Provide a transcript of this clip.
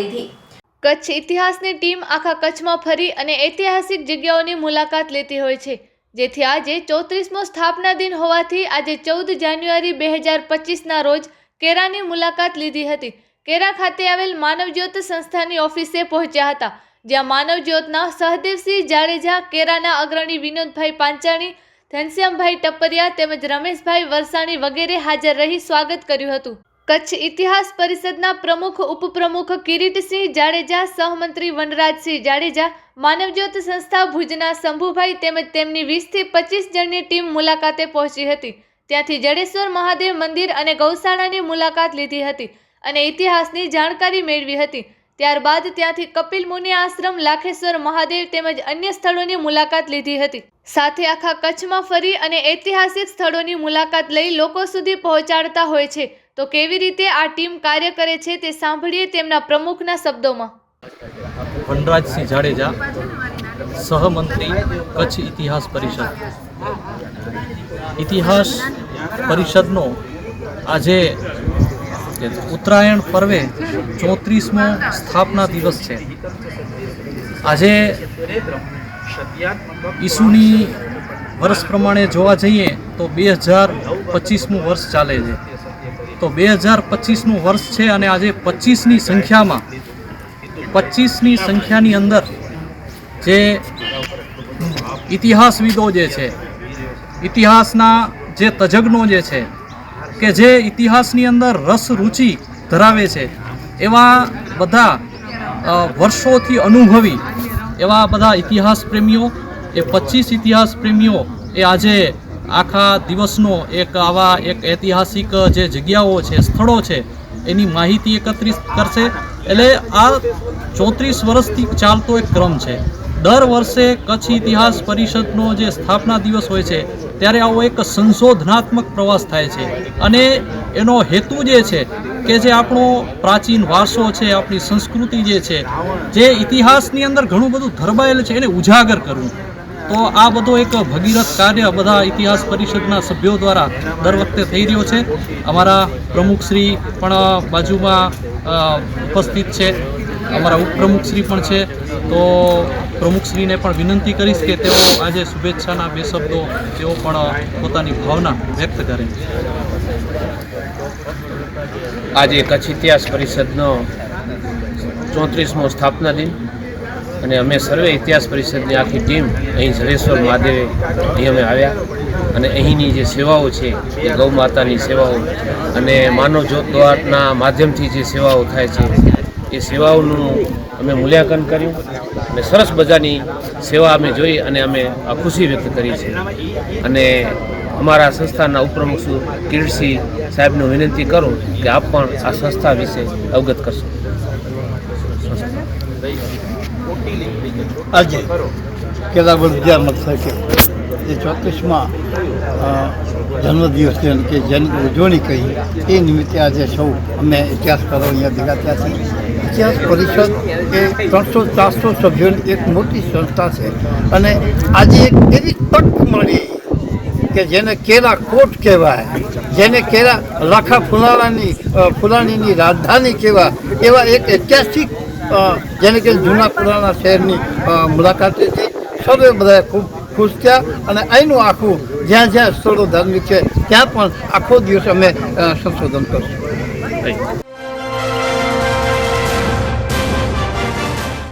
લીધી. કચ્છ ઇતિહાસની ટીમ આખા કચ્છમાં ફરી અને ઐતિહાસિક જગ્યાઓની મુલાકાત લેતી હોય છે. જેથી આજે ચોત્રીસમો સ્થાપના દિન હોવાથી આજે ચૌદ જાન્યુઆરી બે હજાર પચીસના રોજ કેરાની મુલાકાત લીધી હતી. કેરા ખાતે આવેલ માનવજ્યોત સંસ્થાની ઓફિસે પહોંચ્યા હતા, જ્યાં માનવજ્યોતના સહદેવસિંહ જાડેજા, કેરાના અગ્રણી વિનોદભાઈ પાંચાણી, ઘનશ્યામભાઈ ટપરિયા તેમજ રમેશભાઈ વરસાણી વગેરે હાજર રહી સ્વાગત કર્યું હતું. કચ્છ ઇતિહાસ પરિષદના પ્રમુખ, ઉપપ્રમુખ કિરીટસિંહ જાડેજા, સહમંત્રી વનરાજસિંહ જાડેજા, માનવજ્યોત સંસ્થા ભુજના શંભુભાઈ તેમજ તેમની વીસથી પચીસ જણની ટીમ મુલાકાતે પહોંચી હતી. ત્યાંથી જડેશ્વર મહાદેવ મંદિર અને ગૌશાળાની મુલાકાત લીધી હતી અને ઇતિહાસની જાણકારી મેળવી હતી. ત્યારબાદ ત્યાંથી કપિલ મુનિ આશ્રમ, લાખેશ્વર મહાદેવ તેમજ અન્ય સ્થળોની મુલાકાત લીધી હતી. સાથે આખા કચ્છમાં ફરી અને ઐતિહાસિક સ્થળોની મુલાકાત લઈ લોકો સુધી પહોંચાડતા હોય છે. તો કેવી રીતે આ ટીમ કાર્ય કરે છે તે સાંભળીએ તેમના પ્રમુખના શબ્દોમાં. વનરાજસિંહ જાડેજા, સહમંત્રી, કચ્છ ઇતિહાસ પરિષદ. ઇતિહાસ પરિષદનો આજે ઉત્તરાયણ પર્વે ચોત્રીસમો સ્થાપના દિવસ છે. આજે ઈસુની વર્ષ પ્રમાણે જોવા જઈએ તો બે હજાર પચીસમું વર્ષ ચાલે છે. તો બે હજાર પચીસનું વર્ષ છે અને આજે પચીસની સંખ્યામાં પચીસની સંખ્યાની અંદર જે ઇતિહાસવિદો જે છે, ઇતિહાસના જે તજજ્ઞો જે છે, કે જે ઇતિહાસની અંદર રસ રુચિ ધરાવે છે, એવા બધા વર્ષોથી અનુભવી એવા બધા ઇતિહાસ પ્રેમીઓ એ પચીસ ઇતિહાસ પ્રેમીઓ એ આજે આખા દિવસનો એક આવા એક ઐતિહાસિક જે જગ્યાઓ છે, સ્થળો છે, એની માહિતી એકત્રિત કરશે. એટલે આ ચોત્રીસ વર્ષથી ચાલતો એક ક્રમ છે. દર વર્ષે કચ્છ ઇતિહાસ પરિષદનો જે સ્થાપના દિવસ હોય છે, ત્યારે આવો એક સંશોધનાત્મક પ્રવાસ થાય છે. અને એનો હેતુ જે છે કે જે આપણો પ્રાચીન વારસો છે, આપણી સંસ્કૃતિ જે છે, જે ઇતિહાસની અંદર ઘણું બધું ધરબાયેલ છે, એને ઉજાગર કરવું. તો આ બધો એક ભગીરથ કાર્ય બધા ઇતિહાસ પરિષદના સભ્યો દ્વારા દર વખતે થઈ રહ્યો છે. અમારા પ્રમુખશ્રી પણ બાજુમાં ઉપસ્થિત છે. અમારા ઉપપ્રમુખશ્રી પણ છે. તો પ્રમુખશ્રીને પણ વિનંતી કરીશ કે તેઓ આજે શુભેચ્છાના બે શબ્દો તેઓ પણ પોતાની ભાવના વ્યક્ત કરે. આજે કચ્છ ઇતિહાસ પરિષદનો ચોત્રીસમો સ્થાપના દિન. અને અમે સર્વે ઇતિહાસ પરિષદની આખી ટીમ અહીં જડેશ્વર મહાદેવે અહીં અમે આવ્યા. અને અહીંની જે સેવાઓ છે, એ ગૌ માતાની સેવાઓ અને માનવ જ્યોત માધ્યમથી જે સેવાઓ થાય છે, એ સેવાઓનું અમે મૂલ્યાંકન કર્યું અને સરસ મજાની સેવા અમે જોઈ અને અમે આ ખુશી વ્યક્ત કરી છે. અને અમારા સંસ્થાના ઉપપ્રમુખ શું કિરીટસિંહ સાહેબને વિનંતી કરું કે આપ પણ આ સંસ્થા વિશે અવગત કરશો. આજે કેદારગઢ વિદ્યા મથકે જે ચોત્રીસમાં જન્મદિવસ કે જેની ઉજવણી કરી, એ નિમિત્તે આજે સૌ અમે ઇતિહાસકારો અહીંયા ભેગા થયા છીએ. ઇતિહાસ પરિષદ એ ત્રણસો ચારસો સભ્યોની એક મોટી સંસ્થા છે અને આજે એક એવી તક મળી કે જેને કેરા કોટ કહેવાય, જેને કેરા લાખા ફુલાણાની ફુલાણીની રાજધાની કહેવાય, એવા એક ઐતિહાસિક જેને કે જૂના પુરાણા શહેરની મુલાકાત લીધી. સૌએ બધા ખૂબ ખુશ થયા અને અહીંનું આખું જ્યાં જ્યાં સ્થળો ધાર્મિક છે, ત્યાં પણ આખો દિવસ અમે સંશોધન કરશું.